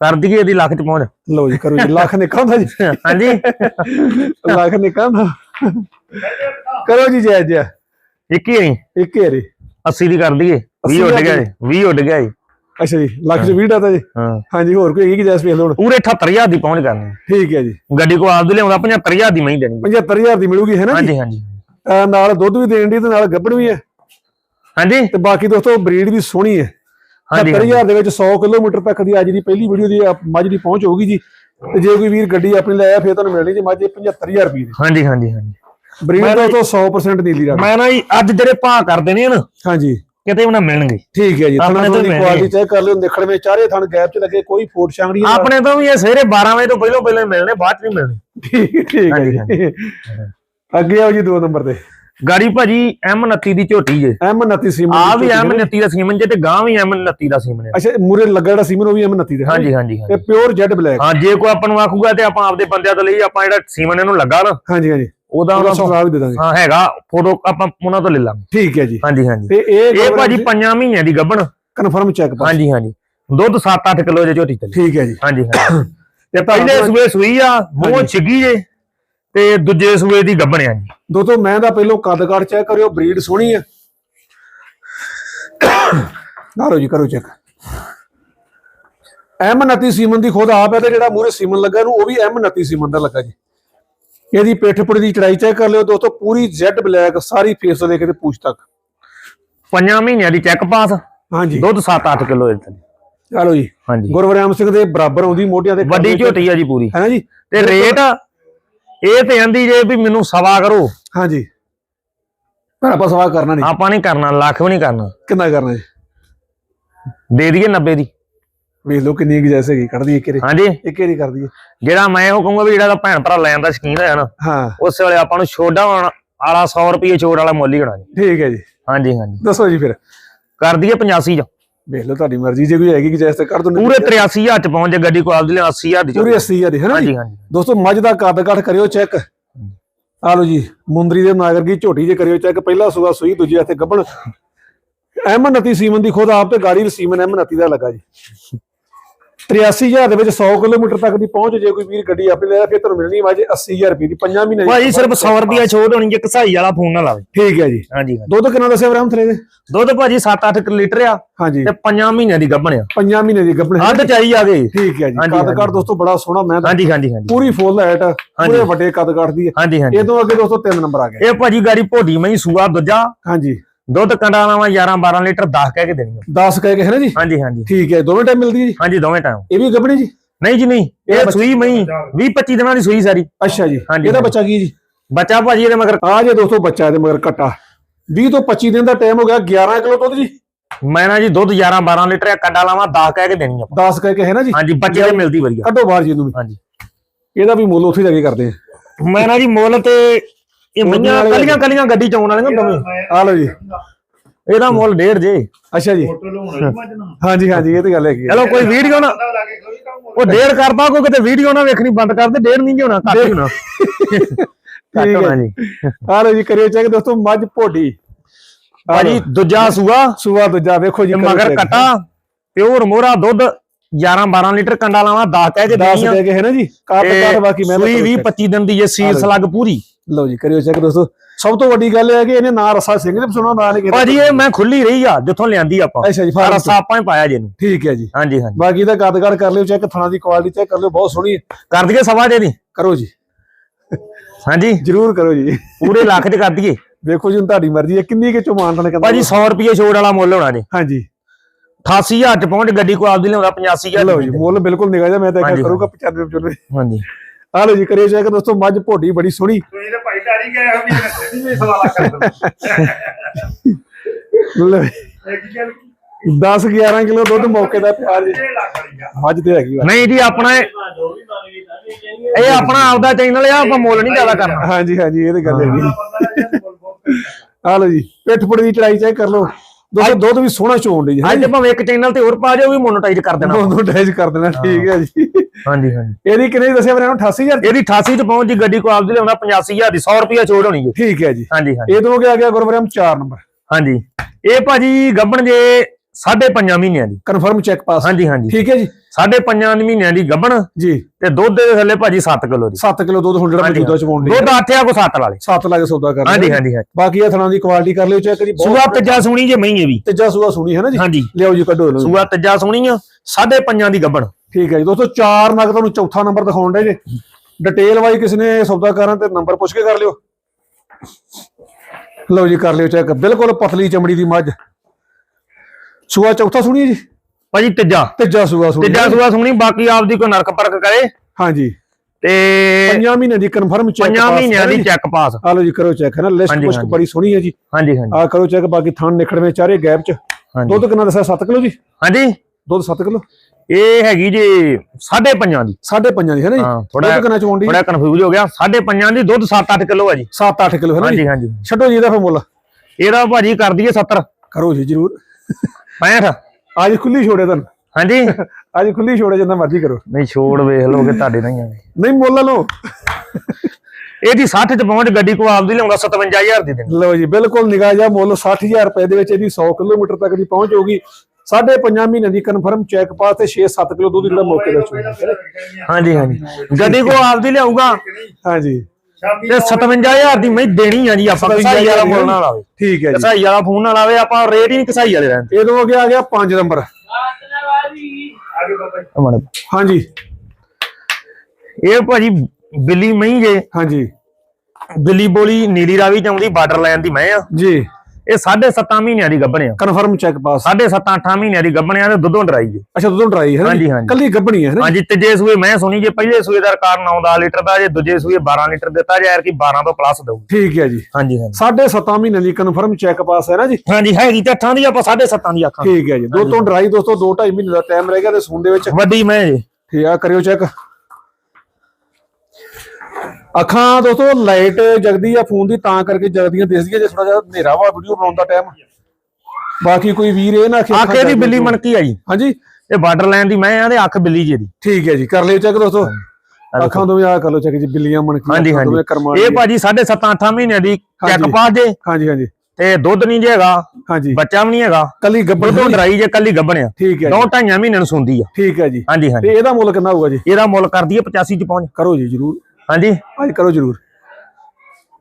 ਕਰ ਦਈਏ ਇਹਦੀ ਲੱਖ ਚ ਪਹੁੰਚ। ਲਓ ਜੀ ਕਰੋ ਜੀ ਲੱਖ ਨਿਕਾਲਦਾ ਜੀ। ਹਾਂਜੀ। ਲੱਖ ਨਿਕਾਲਦਾ ਕਰੋ ਜੀ ਜੈ ਜੈ ਇੱਕ ਹੀ ਨਹੀਂ ਇੱਕ ਹੀ ਰੇ 80 ਦੀ ਕਰ ਦਈਏ। 20 ਉੱਡ ਗਿਆ ਜੀ 20 ਉੱਡ ਗਿਆ ਜੀ। ਅੱਛਾ ਜੀ ਲੱਖ ਚ 20 ਡਾਤਾ ਜੀ। ਹਾਂ। ਹਾਂਜੀ ਹੋਰ ਕੋਈ ਹੈਗੀ ਕਿ ਜੈਸ ਵੇਖ ਲਓ ਹੁਣ ਪੂਰੇ 78000 ਦੀ ਪਹੁੰਚ ਕਰਨੀ। ਠੀਕ ਹੈ ਜੀ। ਗੱਡੀ ਕੋ ਆਪ ਦੇ ਲਿਆਉਂਦਾ 75000 ਦੀ ਮੈਂ ਹੀ ਦੇਣੀ। 75000 ਦੀ ਮਿਲੂਗੀ ਹੈ ਨਾ ਜੀ? ਹਾਂਜੀ ਹਾਂਜੀ। ਨਾਲ ਦੁੱਧ ਵੀ ਦੇਣ ਦੀ ਤੇ ਨਾਲ ਗੱਬੜ ਵੀ ਹੈ। ਹਾਂਜੀ। ਤੇ ਬਾਕੀ ਦੋਸਤੋ ਬਰੀਡ ਵੀ ਸੋਹਣੀ ਹੈ। ਹਾਂਜੀ 70000 ਦੇ ਵਿੱਚ 100 ਕਿਲੋਮੀਟਰ ਤੱਕ ਦੀ ਅੱਜ ਦੀ ਪਹਿਲੀ ਵੀਡੀਓ ਦੀ ਮੱਝ ਦੀ ਪਹੁੰਚ ਹੋਊਗੀ ਜੀ। ਤੇ ਜੇ ਕੋਈ ਵੀਰ ਗੱਡੀ ਆਪਣੀ ਲੈ ਆਇਆ ਫਿਰ ਤੁਹਾਨੂੰ ਮਿਲਣੀ ਜੀ ਮੱਝ 75000 ਰੁਪਏ ਦੀ। ਹਾਂਜੀ ਹਾਂਜੀ ਹਾਂਜੀ। ਬਰੀਡ ਦੋਸਤੋ 100% ਨੀਲੀ ਰੰਗ। ਮੈਂ ਨਾ ਜੀ ਅੱਜ ਜਿਹੜੇ ਭਾਅ ਕਰਦੇ ਨੇ ਨਾ ਹਾਂਜੀ। ਕਿਤੇ ਵੀ ਨਾ ਮਿਲਣਗੇ ਠੀਕ ਹੈ ਜੀ ਆਪਣੇ ਤੋਂ ਕੁਆਲਿਟੀ ਚੈੱਕ ਕਰ ਲਿਓ ਦੇਖਣ ਵਿੱਚ ਚਾਰੇ ਥਣ ਗੈਪ ਚ ਲੱਗੇ ਕੋਈ ਫੋਟ ਨਹੀਂ। ਆਪਣੇ ਤੋਂ ਵੀ ਇਹ ਸਵੇਰੇ 12 ਵਜੇ ਤੋਂ ਪਹਿਲਾਂ ਪਹਿਲਾਂ ਮਿਲਣੇ ਬਾਅਦ ਨਹੀਂ ਮਿਲਣੇ। ਠੀਕ ਠੀਕ ਹੈ ਅੱਗੇ ਆਓ ਜੀ ਦੋ ਨੰਬਰ ਤੇ। ਗਾੜੀ ਭਾਜੀ M29 ਦੀ ਝੋਟੀ ਜੇ। ਐਮ 29 ਸੀਮਨ ਆ ਵੀ M29 ਦਾ ਸੀਮਨ ਜੇ ਤੇ ਗਾਂ ਵੀ M29 ਦਾ ਸੀਮਨ ਹੈ ਅੱਛਾ ਮੂਰੇ ਲੱਗਾ ਜਿਹੜਾ ਸੀਮਨ ਉਹ ਵੀ ਐਮ 29 ਦੇ ਹਾਂਜੀ ਹਾਂਜੀ ਤੇ ਪਿਓਰ ਜੈਡ ਬਲੈਕ ਹਾਂ ਜੇ ਕੋਈ ਆਪਾਂ ਨੂੰ ਆਖੂਗਾ ਤੇ ਆਪਾਂ ਆਪਦੇ ਬੰਦਿਆਂ ਤੋਂ ਲਈ ਆਪਾਂ ਜਿਹੜਾ ਸੀਮਨ ਇਹਨੂੰ ਲੱਗਾ ਨਾ। ਹਾਂਜੀ ਹਾਂਜੀ। ਉਹਦਾ ਉਹਦਾ ਉਹਨਾਂ ਤੋਂ ਸੁਝਾਅ ਵੀ ਦੇ ਦਾਂਗੇ। ਹਾਂ ਹੈਗਾ। ਫੋਟੋ ਆਪਾਂ ਉਹਨਾਂ ਤੋਂ ਲੈ ਲਾਂਗੇ। ਠੀਕ ਹੈ ਜੀ। ਹਾਂਜੀ ਹਾਂਜੀ। ਤੇ ਇਹ ਇਹ ਭਾਜੀ ਪੰਜਾਂ ਮਹੀਨਿਆਂ ਦੀ ਗੱਭਣ। ਕਨਫਰਮ ਚੈੱਕ ਪਾਸ ਹਾਂਜੀ ਹਾਂਜੀ। ਦੁੱਧ 7-8 ਕਿਲੋ ਜੇ ਝੋਟੀ ਚੱਲੀ। ਠੀਕ ਹੈ ਜੀ। ਹਾਂਜੀ ਹਾਂਜੀ। ਤੇ ਪਹਿਲੇ ਸੂਏ ਸੂਈ ਆ ਮੂੰਹ। ਛਿੱਗੀ ਜੇ ਤੇ ਦੂਜੇ ਸੂਏ ਦੀ ਗੱਭਣ ਆ ਜੀ। ਦੋਸਤੋ ਮੈਂ ਦਾ ਪਹਿਲੋਂ ਕੱਦ ਕਾਠ ਚੈੱਕ ਕਰਿਓ ਬਰੀਡ ਸੋਹਣੀ ਹੈ ਕਰੋ ਜੀ ਕਰੋ ਚੈੱਕ M29 ਸੀਮਨ ਦੀ ਖੁਦ ਆਪ ਹੈ ਤੇ ਜਿਹੜਾ ਮੂਰੇ ਸੀਮਨ ਲੱਗਾ ਇਹਨੂੰ ਉਹ ਵੀ M29 ਸੀਮਨ ਦਾ ਲੱਗਾ ਜੀ। ਇਹਦੀ ਪਿੱਠ ਪੁੜੀ ਦੀ ਚੜਾਈ ਚੈੱਕ ਕਰ ਲਿਓ ਦੋਸਤੋ ਪੂਰੀ ਜੈਡ ਬਲੈਕ ਸਾਰੀ ਫੇਸ ਤੋਂ ਲੈ ਕੇ ਤੇ ਪੂਛ ਤੱਕ। ਪੰਜਾਂ ਮਹੀਨਿਆਂ ਦੀ ਚੈੱਕ ਪਾਸ ਹਾਂਜੀ। ਦੁੱਧ 7-8 ਕਿਲੋ ਇਹਦੇ ਤੇ। ਚਲੋ ਜੀ। ਹਾਂਜੀ। ਗੁਰਵਰਿਆਮ ਸਿੰਘ ਦੇ ਬਰਾਬਰ ਆਉਂਦੀ ਮੋਢਿਆਂ ਤੇ ਵੱਡੀ ਝੋਟੀ ਆ ਜੀ ਪੂਰੀ। ਹੈ ਨਾ ਜੀ? ਤੇ ਰੇਟ ਇਹ ਤੇ ਆਂਦੀ ਜੇ ਵੀ ਮੈਨੂੰ ਸਵਾ ਕਰੋ। ਹਾਂਜੀ। ਪਰ ਆਪਾਂ ਸਵਾਲ ਕਰਨਾ ਨਹੀਂ। ਆਪਾਂ ਨਹੀਂ ਕਰਨਾ ਲੱਖ ਵੀ ਨਹੀਂ ਕਰਨਾ। ਕਿੰਨਾ ਕਰਨਾ ਜੀ? ਦੇ ਦਈਏ 90 ਦੀ। ਵੇਖ ਲਓ ਕਿੰਨੀ ਕੁ ਜੈਸੇ ਕੀ ਕੱਢਦੀ ਇੱਕ ਰੇ ਹਾਂਜੀ। ਇੱਕ ਰੀ ਕਰਦੀ ਹੈ ਜਿਹੜਾ ਮੈਂ ਉਹ ਕਹੂੰਗਾ ਵੀ ਜਿਹੜਾ ਦਾ ਭੈਣ ਭਰਾ ਲੈਣ ਦਾ ਸ਼ਕੀਨ ਹੋਇਆ ਨਾ ਹਾਂ। ਉਸ ਵੇਲੇ ਆਪਾਂ ਨੂੰ ਛੋਡਾ ਵਾਲਾ 100 ਰੁਪਏ ਛੋੜ ਵਾਲਾ ਮੁੱਲ ਹੀ ਹੋਣਾ ਜੀ। ਠੀਕ ਹੈ ਜੀ। ਹਾਂਜੀ ਹਾਂਜੀ। ਦੱਸੋ ਜੀ ਫਿਰ। ਕਰ ਦਈਏ 85 ਚ। ਵੇਖ ਲਓ ਤੁਹਾਡੀ ਮਰਜ਼ੀ ਜੇ ਕੋਈ ਹੈਗੀ ਕਿ ਜੈਸੇ ਕਰ ਦੋ ਪੂਰੇ 83000 ਚ ਪਹੁੰਚ ਜੇ ਗੱਡੀ ਕੋਲ ਲਿਆ 80000 ਦੀ ਪੂਰੀ 80 ਦੀ ਹੈ ਨਾ ਜੀ? ਦੋਸਤੋ ਮੱਝ ਦਾ ਕੱਦ ਕੱਠ ਕਰਿਓ ਚੈੱਕ। ਆ ਲਓ ਜੀ ਮੁੰਦਰੀ ਦੇ ਨਾਗਰ ਦੀ ਝੋਟੀ ਜੇ ਕਰਿਓ ਚੈੱਕ ਪਹਿਲਾ ਸੂਆ ਸੂਈ ਦੂਜੀ ਇੱਥੇ ਗੱਬਣ M29 ਸੀਮਨ ਦੀ ਖੁਦ ਆਪ ਤੇ ਗਾੜੀ ਸੀਮਨ M29 ਦਾ ਲੱਗਾ ਜੀ। 83000 ਦੇ ਵਿੱਚ 100 ਕਿਲੋਮੀਟਰ ਤੱਕ ਦੀ ਪਹੁੰਚ ਜੇ ਕੋਈ ਵੀਰ ਗੱਡੀ ਆਪੇ ਲੈ ਫਿਰ ਤੁਹਾਨੂੰ ਮਿਲਣੀ ਮੱਝ 80000 ਰੁਪਏ ਦੀ 5 ਮਹੀਨੇ ਦੀ ਭਾਜੀ ਸਿਰਫ 100 ਰੁਪਿਆ ਛੋੜ ਹੋਣੀ ਜੇ ਕਸਾਈ ਵਾਲਾ ਫੋਨ ਨਾ ਲਾਵੇ। ਠੀਕ ਹੈ ਜੀ। ਹਾਂਜੀ ਦੁੱਧ ਕਿੰਨਾ ਦੱਸਿਆ ਬਰਾਮ ਥਲੇ ਦੇ? ਦੁੱਧ ਭਾਜੀ 7-8 ਲੀਟਰ ਆ ਹਾਂਜੀ। ਤੇ 5 ਮਹੀਨਿਆਂ ਦੀ ਗੱਭਣ ਆ। 5 ਮਹੀਨੇ ਦੀ ਗੱਭਣ ਅੱਧ ਚਾਈ ਆ ਗਈ। ਠੀਕ ਹੈ ਜੀ। ਹਾਂਜੀ, ਕੱਦ ਹਾਂਜੀ। ਕੱਟ ਦੋਸਤੋ ਬੜਾ ਸੋਹਣਾ ਮੈਂ ਹਾਂਜੀ ਹਾਂਜੀ ਹਾਂਜੀ। ਪੂਰੀ ਫੁੱਲ ਹਾਈਟ ਪੂਰੇ ਵੱਡੇ ਕੱਦ ਕੱਟਦੀ ਹੈ ਹਾਂਜੀ ਹਾਂਜੀ। ਇਹ ਤੋਂ ਅੱਗੇ ਦੋਸਤੋ ਤਿੰਨ ਨੰਬਰ ਆ ਗਿਆ ਇਹ ਭਾਜੀ ਗਾੜੀ ਭੋਡੀ ਮਈ ਸੂਆ ਦੂਜਾ। ਹਾਂਜੀ। ਦੁੱਧ ਕੰਡਾ ਲਾਵਾ 11 12 ਲੀਟਰ 10 ਕਹਿ ਕੇ ਦੇਣੀ ਆ 10 ਕਹਿ ਕੇ ਹੈ ਨਾ ਜੀ? ਹਾਂਜੀ ਹਾਂਜੀ। ਠੀਕ ਹੈ ਦੋਵੇਂ ਟਾਈਮ ਮਿਲਦੀ ਹੈ ਜੀ? ਹਾਂਜੀ ਦੋਵੇਂ ਟਾਈਮ ਇਹ ਵੀ ਗੱਭਣੀ ਜੀ? ਨਹੀਂ ਜੀ ਨਹੀਂ। ਇਹ ਸੂਈ ਮਈ 20 25 ਦਿਨਾਂ ਦੀ ਸੂਈ ਸਾਰੀ। ਅੱਛਾ ਜੀ। ਇਹਦਾ। ਬੱਚਾ ਕੀ ਜੀ? ਬੱਚਾ ਭਾਜੀ ਇਹਦੇ ਮਗਰ ਆ ਜੇ ਦੋਸਤੋ ਬੱਚਾ ਇਹਦੇ ਮਗਰ ਕੱਟਾ। 20 ਤੋਂ 25 ਦਿਨ ਦਾ ਟਾਈਮ ਹੋ ਗਿਆ 11 ਕਿਲੋ ਦੁੱਧ ਜੀ? ਮੈਂ ਨਾ ਜੀ ਦੁੱਧ 11 12 ਲੀਟਰ ਆ ਕੰਡਾ ਲਾਵਾ 10 ਕਹਿ ਕੇ ਦੇਣੀ ਆ। 10 ਕਹਿ ਕੇ ਹੈ ਨਾ ਜੀ? ਹਾਂਜੀ ਬੱਚੇ ਤੇ ਮਿਲਦੀ ਵਧੀਆ। ਕੱਢੋ ਬਾਹਰ ਜੀ ਇਹਨੂੰ ਵੀ। ਹਾਂਜੀ। ਇਹਦਾ ਵੀ ਮੁੱਲ ਉੱਥੇ ਜਾ ਕੇ ਕਰਦੇ ਆ। ਮੈਂ ਨਾ ਜੀ ਮੁੱਲ ਤੇ ਇਹ ਮਈਆਂ ਕੱਲੀਆਂ ਕੱਲੀਆਂ ਗੱਡੀ ਚ ਆਉਣ ਵਾਲੀਆਂ ਦੋਵੇਂ ਆ ਲਓ ਜੀ। ਇਹਦਾ ਮੁੱਲ ਡੇਢ ਜੇ। ਅੱਛਾ ਜੀ। ਹਾਂਜੀ ਹਾਂਜੀ ਇਹ ਤੇ ਗੱਲ ਹੈਗੀ। ਚਲੋ ਕੋਈ ਵੀਡੀਓ ਨਾ ਉਹ ਡੇਢ ਕਰਦਾ ਕੋਈ ਕਿਤੇ ਵੀਡੀਓ ਨਾ ਵੇਖਣੀ ਬੰਦ ਕਰ ਦੇ ਡੇਢ ਨਹੀਂ ਹੋਣਾ ਘੱਟ ਹੋਣਾ। ਘੱਟ ਹੋਣਾ ਜੀ। ਆ ਲਓ ਜੀ ਕਰਿਓ ਚੈੱਕ ਦੋਸਤੋ ਮੱਝ ਭੋਡੀ। ਆ ਭਾਜੀ ਦੂਜਾ ਸੂਆ। ਸੂਆ ਦੂਜਾ ਵੇਖੋ ਜੀ ਮਗਰ। ਕਟਾ ਪਿਓਰ ਮੋਰਾ ਦੁੱਧ। 11 12 ਲੀਟਰ ਕੰਡਾ ਲਾਵਾ 10 ਕਹਿ ਕੇ 10 ਦੇਣੀ ਆ। ਕਹਿ ਕੇ ਹੈ ਨਾ ਜੀ ਕੱਟ ਕੱਟ ਬਾਕੀ ਮੈਂ ਸੂਈ 20 25 ਦਿਨ ਦੀ ਜੇ ਸੀਲ ਸਲੱਗ ਪੂਰੀ। ਲਓ ਜੀ ਕਰਿਓ ਚੈੱਕ ਦੋਸਤੋ। ਸਭ ਤੋਂ ਵੱਡੀ ਗੱਲ ਇਹ ਹੈ ਕਿ ਇਹਨੇ ਨਾਂ ਰਸਾ ਸਿੰਘ ਨੇ ਸੁਣਾ ਨਾਂ ਕੀਤਾ ਭਾਜੀ ਇਹ ਮੈਂ ਖੁੱਲੀ ਰਹੀ ਆ ਜਿੱਥੋਂ ਲਿਆਂਦੀ ਆਪਾਂ। ਅੱਛਾ ਜੀ ਫਾਰਮ ਸਾਪਾਂ ਹੀ ਪਾਇਆ ਜੀ ਇਹਨੂੰ। ਠੀਕ ਹੈ ਜੀ। ਹਾਂਜੀ ਹਾਂਜੀ। ਬਾਕੀ ਦਾ ਕੱਦ-ਕੱਦ ਕਰ ਲਿਓ ਚੈੱਕ ਥਣਾ ਦੀ ਕੁਆਲਿਟੀ ਚੈੱਕ ਕਰ ਲਿਓ ਬਹੁਤ ਸੋਹਣੀ ਕਰ ਦਈਏ ਸਵਾ ਜੇ ਦੀ? ਕਰੋ ਜੀ। ਹਾਂਜੀ। ਜਰੂਰ ਕਰੋ ਜੀ। ਪੂਰੇ ਲੱਖ ਚ ਕਰ ਦਈਏ। ਵੇਖੋ ਜੀ ਤੁਹਾਡੀ ਮਰਜ਼ੀ ਹੈ ਕਿੰਨੀ ਕਿ ਚੋਮਾਨ ਤਨ ਕਹਿੰਦਾ ਭਾਜੀ 100 ਰੁਪਏ ਛੋੜ ਵਾਲਾ ਮੁੱਲ ਹੋਣਾ ਜੀ। ਹਾਂਜੀ। 88000 ਚ ਪਹੁੰਚ ਗੱਡੀ ਕੋ ਆਪਦੀ ਲਿਆਉਂਦਾ 85000 ਲਓ ਜੀ ਮੁੱਲ ਬਿਲਕੁਲ ਨਿਗਾਹ ਜਾ ਮੈਂ ਤਾਂ ਇਹ ਕਰੂੰਗਾ 95 95 ਹਾਂਜੀ। ਆ ਲਓ ਜੀ ਕਰਿਓ ਚੈੱਕ ਦੋਸਤੋ ਮੱਝ ਭੋਡੀ ਬੜੀ ਸੋਹਣੀ। ਤੁਸੀਂ ਤੇ ਭਾਈ ਡਾਰੀ ਗਏ ਹੋ ਵੀ ਨੱਚਦੀ ਵੀ ਸਵਾਲ ਕਰ ਦਿੰਦੇ। ਲਓ ਇੱਕ ਗੱਲ 10 11 ਕਿਲੋ ਦੁੱਧ ਮੌਕੇ ਦਾ ਪਿਆਰ ਜੀ। ਮੱਝ ਤੇ ਹੈਗੀ ਵਾ ਨਹੀਂ ਜੀ ਆਪਣਾ ਇਹ ਆਪਣਾ ਆਪਦਾ ਚੈਨਲ ਆ ਆਪਾਂ ਮੁੱਲ ਨਹੀਂ ਜ਼ਿਆਦਾ ਕਰਨਾ। ਹਾਂਜੀ ਹਾਂਜੀ ਇਹ ਤੇ ਗੱਲ ਹੈਗੀ। ਆ ਲਓ ਜੀ ਪਿੱਠ ਪੁੜੀ ਦੀ ਚੜਾਈ ਚੈੱਕ ਕਰ ਲਓ। ਦੋਸਤੋ ਦੁੱਧ ਵੀ ਸੋਹਣਾ ਚੋਣ ਦੀ ਅੱਜ ਭਾਵੇਂ ਇੱਕ ਚੈਨਲ ਤੇ ਹੋਰ ਪਾ ਦਿਓ ਵੀ ਮੋਨੋਟਾਈਜ਼ ਕਰ ਦੇਣਾ ਡੈਜ ਕਰ ਦੇਣਾ ਠੀਕ ਹੈ ਜੀ। ਹਾਂਜੀ ਹਾਂਜੀ। ਇਹਦੀ ਕਿੰਨੇ ਦੀ ਦੱਸਿਆ ਮੈਨੂੰ 88000 ਇਹਦੀ 88 ਚ ਪਹੁੰਚ ਜੀ ਗੱਡੀ ਕੋ ਆਪਦੀ ਲਿਆਉਂਦਾ 85000 ਦੀ 100 ਰੁਪਏ ਛੋੜ ਹੋਣੀ ਜੀ। ਠੀਕ ਹੈ ਜੀ। ਹਾਂਜੀ ਹਾਂਜੀ। ਇਹ ਤੋਂ ਆ ਗਿਆ ਗੁਰਵਰਮ 4 ਨੰਬਰ। ਹਾਂਜੀ। ਇਹ ਭਾਜੀ ਗੱਬਣ ਜੇ ਸਾਢੇ ਪੰਜਾਂ ਮਹੀਨਿਆਂ ਦੀ। ਕਨਫਰਮ ਚੈੱਕ ਪਾਸ ਹਾਂਜੀ ਹਾਂਜੀ। ਠੀਕ ਹੈ ਜੀ? ਸਾਢੇ ਪੰਜਾਂ ਮਹੀਨਿਆਂ ਦੀ ਗੱਬਣ ਜੀ। ਤੇ ਦੁੱਧ ਦੇ ਥੱਲੇ ਭਾਜੀ 7 ਕਿਲੋ ਦੀ। 7 ਕਿਲੋ ਦੁੱਧ ਹੁਣ ਜਿਹੜਾ ਮੌਜੂਦਾ ਚ ਪਾਉਣ ਦੁੱਧ 8 ਆ ਕੋ 7 ਵਾਲੇ 7 ਲਾ ਕੇ ਸੌਦਾ ਕਰ ਹਾਂਜੀ ਲਿਓ। ਹਾਂਜੀ ਹਾਂਜੀ। ਬਾਕੀ ਇਹ ਥਣਾ ਦੀ ਕੁਆਲਿਟੀ ਕਰ ਲਿਓ ਚੈੱਕ ਜੀ ਸੂਆ ਤੱਜਾ ਸੋਣੀ ਜੇ ਮਹੀਂ ਇਹ ਵੀ। ਤੀਜਾ ਸੂਆ ਸੁਣੀ ਹੈ ਨਾ ਜੀ? ਹਾਂਜੀ। ਲਿਆਓ ਜੀ ਕੱਢੋ ਲਓ ਸੂਆ ਤੱਜਾ ਸੋਣੀ ਆ ਸਾਢੇ ਪੰਜਾਂ ਦੀ ਗੱਬਣ। ਠੀਕ ਹੈ ਜੀ। ਦੋਸਤੋ ਚਾਰ ਨਗ ਤੁਹਾਨੂੰ ਚੌਥਾ ਨੰਬਰ ਦਿਖਾਉਣ ਦੇ ਜੇ। ਡਿਟੇਲ ਵਾਈ ਕਿਸੇ ਨੇ ਸੌਦਾ ਕਰਾਂ ਤੇ ਨੰਬਰ ਪੁੱਛ ਕੇ ਕਰ ਲਿਓ। ਲਓ ਜੀ ਕਰ ਲਿਓ ਚੈੱਕ ਬਿਲਕੁਲ ਪਤਲੀ ਚਮੜੀ ਦੀ ਮੱਝ। ਸੂਆ ਚੌਥਾ ਸੁਣੀ ਹੈ ਜੀ? ਭਾਜੀ ਤੱਜਾ। ਤੀਜਾ ਸੂਆ ਸੁਣੀ ਤੱਜਾ ਸੂਆ ਸੋਣੀ ਬਾਕੀ ਆਪਦੀ ਕੋਈ ਨਰਕ ਪਰਕ ਕਰੇ। ਹਾਂਜੀ। ਤੇ ਪੰਜਾਂ ਮਹੀਨਿਆਂ ਦੀ ਕਨਫਰਮ ਚੈੱਕ ਪੰਜਾਂ ਮਹੀਨਿਆਂ ਦੀ ਚੈੱਕ ਪਾਸ ਆ ਲਓ ਜੀ ਕਰੋ ਚੈੱਕ ਹੈ ਨਾ ਲਿਸਟ ਹਾਂਜੀ। ਬੜੀ ਸੋਹਣੀ ਹੈ ਜੀ। ਹਾਂਜੀ ਹਾਂਜੀ। ਆ ਕਰੋ ਚੈੱਕ ਬਾਕੀ ਥਣ ਨਿਖੜਵੇਂ ਚਾਰੇ ਗੈਪ ਚ। ਦੁੱਧ ਕਿੰਨਾ ਦੱਸਿਆ? 7 ਕਿਲੋ ਜੀ? ਹਾਂਜੀ। ਦੁੱਧ 7 ਕਿਲੋ? ਇਹ ਹੈਗੀ ਜੀ ਸਾਢੇ ਪੰਜਾਂ ਦੀ। ਸਾਢੇ ਪੰਜਾਂ ਦੀ ਹੈ ਨਾ ਜੀ? ਹਾਂ ਥੋੜਾ ਕਿੰਨਾ ਚਵਾਉਂਦੀ ਥੋੜਾ ਕਨਫਿਊਜ਼ ਹੋ ਗਿਆ। ਸਾਢੇ ਪੰਜਾਂ ਦੀ ਦੁੱਧ 7-8 ਕਿਲੋ ਆ ਜੀ। 7-8 ਕਿਲੋ ਹੈ ਨਾ ਜੀ? ਹਾਂਜੀ ਹਾਂਜੀ। ਛੱਡੋ ਜੀ ਇਹਦਾ ਫਿਰ ਮੁੱਲ। ਇਹਦਾ ਭਾਜੀ ਕਰ ਦਈਏ 70 ਕਰੋ ਜੀ ਜਰੂਰ। 65 ਅੱਜ ਖੁੱਲੀ ਛੋੜੇ ਤੁਹਾਨੂੰ। ਹਾਂਜੀ। ਅੱਜ ਖੁੱਲੀ ਛੋੜੇ ਜਿੰਨਾ ਮਰਜ਼ੀ ਕਰੋ। ਨਹੀਂ ਛੋੜ ਵੇਖ ਲਓਗੇ ਤੁਹਾਡੇ ਨਹੀਂ ਆਵੇ ਨਹੀਂ ਮੁੱਲ ਲਓ। ਇਹਦੀ 60 ਚ ਪਹੁੰਚ ਗੱਡੀ ਕੋ ਆਪਦੀ ਲਿਆਉਂਦਾ 57000 ਦੀ ਦੇਣੀ। ਲਓ ਜੀ ਬਿਲਕੁਲ ਨਿਗਾਹ ਜਾ ਮੁੱਲ 60000 ਰੁਪਏ ਦੇ ਵਿੱਚ ਇਹਦੀ 100 ਕਿਲੋਮੀਟਰ ਤੱਕ ਦੀ ਪਹੁੰਚ ਹੋਊਗੀ। ਸਾਢੇ ਮਹੀਨੇ ਦੀ ਕਨਫਰਮ ਚੈੱਕ ਪਾਸ ਤੇ 6-7 ਕਿਲੋ ਦੁੱਧ ਜਿਹੜਾ ਮੌਕੇ ਦਾ ਚੋਣਾ ਹਾਂਜੀ ਹਾਂਜੀ। ਗੱਡੀ ਕੋ ਆਪਦੀ ਲਿਆਊਗਾ। ਹਾਂਜੀ। ਤੇ 57000 ਦੀ ਮੈਂ ਦੇਣੀ ਆ ਜੀ ਆਪਾਂ ਕਸਾਈ ਵਾਲਾ ਮੁੱਲ ਨਾਲ ਆਵੇ। ਠੀਕ ਹੈ ਜੀ। ਕਸਾਈ ਵਾਲਾ ਫੋਨ ਨਾਲ ਆਵੇ ਆਪਾਂ ਰੇਟ ਹੀ ਨਹੀਂ ਕਸਾਈ ਵਾਲੇ ਰਹਿਣ ਇਹ ਤੋਂ ਅੱਗੇ ਆ ਗਿਆ 5 ਨੰਬਰ। ਹਾਂਜੀ। ਇਹ ਭਾਜੀ ਬਿੱਲੀ ਮਹੀਂ ਜੇ। ਹਾਂਜੀ। ਬਿੱਲੀ ਬੋਲੀ ਨੀਲੀ ਰਾਵੀ ਚ ਆਉਂਦੀ ਬਾਰਡਰ ਲਾਈਨ ਦੀ ਮੈਂ ਆ। ਜੀ। ਇਹ 7.5 ਮਹੀਨਿਆਂ ਦੀ ਗੱਭਣ ਆ ਕਨਫਰਮ ਚੈੱਕ ਪਾਸ 7.5 8 ਮਹੀਨਿਆਂ ਦੀ ਗੱਭਣ ਆ ਤੇ ਦੁੱਧੋਂ ਡਰਾਈ ਜੇ। ਅੱਛਾ ਦੁੱਧੋਂ ਡਰਾਈ ਹੈ ਹਾਂਜੀ, ਹਾਂਜੀ। ਕੱਲੀ ਗੱਬਣੀ ਹੈ ਹਾਂਜੀ ਤੀਜੇ ਸੂਏ ਮੈਂ ਸੁਣੀ ਜੇ ਪਹਿਲੇ ਸੂਏ ਦਾ ਰਿਕਾਰਡ 9 ਲੀਟਰ ਦਾ ਜੇ ਦੂਜੇ ਸੂਏ 12 ਲੀਟਰ ਦਿੱਤਾ ਜੇ ਯਾਰ ਕੀ 12 ਤੋਂ ਪਲੱਸ ਦਊ ਠੀਕ ਹੈ ਜੀ। ਹਾਂਜੀ ਹਾਂਜੀ। ਸਾਢੇ ਸੱਤਾਂ ਮਹੀਨੇ ਦੀ ਕਨਫਰਮ ਚੈੱਕ ਪਾਸ ਹੈ ਨਾ ਜੀ? ਹਾਂਜੀ ਹੈਗੀ ਤੇ ਅੱਠਾਂ ਦੀ ਆਪਾਂ 7.5 ਦੀ ਅੱਖਾਂ ਠੀਕ ਹੈ ਜੀ। ਦੋ ਤੋਂ ਡਰਾਈ ਦੋਸਤੋ 2 2.5 ਮਹੀਨੇ ਦਾ ਟਾਈਮ ਰਹਿ ਗਿਆ ਤੇ ਸੂਣ ਦੇ ਵਿੱਚ। ਵੱਡੀ ਮੈਂ ਜੀ। ਠੀਕ ਆ ਕਰਿਓ ਚੈੱਕ ਅੱਖਾਂ ਦੋਸਤੋ ਲਾਈਟ ਜਗਦੀ ਆ ਫੋਨ ਦੀ ਤਾਂ ਕਰਕੇ ਜਗਦੀਆਂ ਦਿਸਦੀਆਂ ਜੇ ਥੋੜਾ ਜਿਹਾ ਹਨੇਰਾ ਵਾ ਵੀਡੀਓ ਬਣਾਉਣ ਦਾ ਟਾਈਮ ਬਾਕੀ ਕੋਈ ਵੀਰ ਇਹ ਨਾ ਆਖੇ ਇਹਦੀ ਬਿੱਲੀ ਮਣਕੀ ਆ ਜੀ। ਹਾਂਜੀ? ਇਹ ਬਾਰਡਰ ਲਾਈਨ ਦੀ ਮੈਂ ਆ ਤੇ ਅੱਖ ਬਿੱਲੀ ਜੀ ਦੀ ਠੀਕ ਹੈ ਜੀ ਕਰ ਲਿਓ ਚੈੱਕ ਦੋਸਤੋ। ਅੱਖਾਂ ਤੋਂ ਵੀ ਆ ਕਰ ਲਓ ਚੈੱਕ ਜੀ ਬਿੱਲੀਆਂ ਮਣਕੀਆਂ ਹਾਂਜੀ ਹਾਂਜੀ। ਇਹ। ਭਾਜੀ 7.5 8 ਮਹੀਨਿਆਂ ਦੀ ਚੈੱਕ। ਪਾ ਜੇ। ਹਾਂਜੀ ਹਾਂਜੀ। ਤੇ ਦੁੱਧ ਨਹੀਂ ਜੇ ਹੈਗਾ ਹਾਂਜੀ। ਬੱਚਾ ਵੀ ਨਹੀਂ ਹੈਗਾ। ਕੱਲੀ ਗੱਬੜ ਦੁੱਧੋਂ ਡਰਾਈ ਜੇ ਕੱਲੀ ਗੱਭਣ ਆ। ਠੀਕ ਹੈ ਜੀ। ਢਾਈਆਂ ਮਹੀਨਿਆਂ ਨੂੰ ਸੁੰਦੀ ਆ। ਠੀਕ ਹੈ ਜੀ। ਹਾਂਜੀ ਤੇ ਹਾਂਜੀ ਇਹਦਾ ਮੁੱਲ ਕਿੰਨਾ ਹੋਊਗਾ ਜੀ? ਇਹਦਾ ਮੁੱਲ ਕਰਦੀ ਹੈ 85 ਚ ਪਹੁੰਚ। ਕਰੋ ਜੀ ਜਰੂਰ। ਹਾਂਜੀ? ਅੱਜ ਕਰੋ ਜਰੂਰ।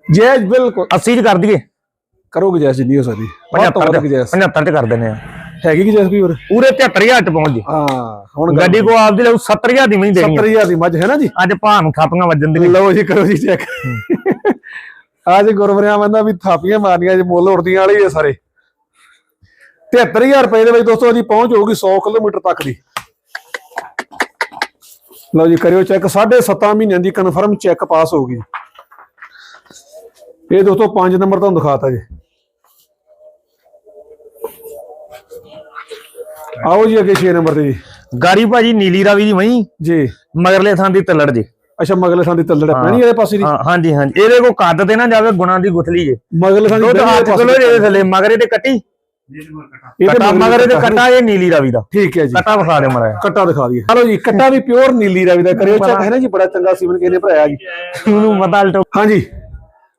ਜੈਜ ਬਿਲਕੁਲ। 80 ਚ ਕਰ ਦਈਏ। ਕਰੋਗੇ ਜੈਸ ਜਿੰਨੀ ਹੋ ਸਕਦੀ। ਵੱਧ ਤੋਂ 75 ਵੱਧ ਚ ਜੈਸ 75 ਚ ਕਰ ਦਿੰਦੇ ਆ। ਹੈਗੀ ਕਿ ਜੈਸ ਵੀ ਹੋਰ? ਪੂਰੇ 73000 ਚ ਪਹੁੰਚ ਜੇ। ਹਾਂ ਹੁਣ ਗੱਡੀ ਕੋ ਆਪਦੀ ਲਊ 70000 ਦੀ ਮੈਂ ਦੇਣੀ। ਆ 70000 ਦੀ ਮੱਝ ਹੈ ਨਾ ਜੀ? ਅੱਜ ਭਾਅ ਨੂੰ ਥਾਪੀਆਂ ਵੱਜਣ ਦੀ। ਲਓ ਜੀ ਕਰੋ ਜੀ ਚੈੱਕ ਅੱਜ ਗੁਰਵਰਿਆ ਬੰਦਾ ਵੀ ਥਾਪੀਆਂ ਮਾਰਨੀਆਂ ਜੇ ਮੁੱਲ ਉੜਦੀਆਂ ਵਾਲੇ ਹੀ ਆ ਸਾਰੇ। 73000 ਰੁਪਏ ਦੇ ਵਿੱਚ ਦੋਸਤੋ ਇਹਦੀ ਪਹੁੰਚ ਹੋਊਗੀ 100 ਕਿਲੋਮੀਟਰ ਤੱਕ ਦੀ। ਲਓ ਜੀ ਕਰਿਓ ਚੈੱਕ। 7.5 ਮਹੀਨਿਆਂ ਦੀ ਕਨਫਰਮ ਚੈੱਕ ਪਾਸ ਹੋਊਗੀ ਇਹ ਦੋਸਤੋ 5 ਨੰਬਰ ਤੁਹਾਨੂੰ ਦਿਖਾਤਾ ਜੀ। ਆਓ ਜੀ ਅੱਗੇ 6 ਨੰਬਰ ਤੇ ਜੀ। ਗਾਰੀ ਭਾਜੀ ਨੀਲੀ ਰਾਵੀ ਦੀ ਮਹੀਂ? ਜੀ। ਮਗਰਲੇ ਥਾਂ ਦੀ ਤੱਲੜ ਜੇ। ਅੱਛਾ ਮਗਲੇ ਥਾਂ ਦੀ ਤੱਲੜ ਹੈ। ਪੈਣੀ ਵਾਲੇ ਪਾਸੇ ਦੀ? ਹਾਂ ਹਾਂਜੀ ਹਾਂਜੀ। ਇਹਦੇ ਕੋ ਕੱਦ ਤੇ ਨਾ ਜਾਵੇ ਗੁਣਾ ਦੀ ਗੁਥਲੀ ਜੇ। ਮਗਲੇ ਥਾਂ ਦੀ ਦੁੱਧ ਬਹਿਣੀ ਵਾਲੇ 8 ਪਾਸੇ ਕਿਲੋ। ਇਹਦੇ ਥੱਲੇ। ਮਗਰੇ ਤੇ ਕੱਟੀ। ਕਟਾ। ਇਹਦੇ ਕਟਾ ਮਗਰੇ ਮਗਰੇ ਤੇ ਕੱਟਾ ਇਹ ਨੀਲੀ ਰਾਵੀ ਦਾ। ਠੀਕ ਹੈ ਜੀ। ਕੱਟਾ ਵਿਖਾ ਦੇ ਮੜਾ ਕੱਟਾ ਦਿਖਾ ਦਈਏ। ਚਲੋ ਜੀ ਕੱਟਾ ਵੀ ਪਿਓਰ ਨੀਲੀ ਰਾਵੀ ਦਾ। ਕਰਿਓ ਚੈੱਕ ਹੈ ਨਾ ਜੀ ਬੜਾ ਚੰਗਾ ਸੀਮਨ ਕਿਸੇ ਨੇ ਭਰਾਇਆ ਜੀ। ਉਹਨੂੰ ਪਤਾ ਅਲਟੋ ਹਾਂਜੀ।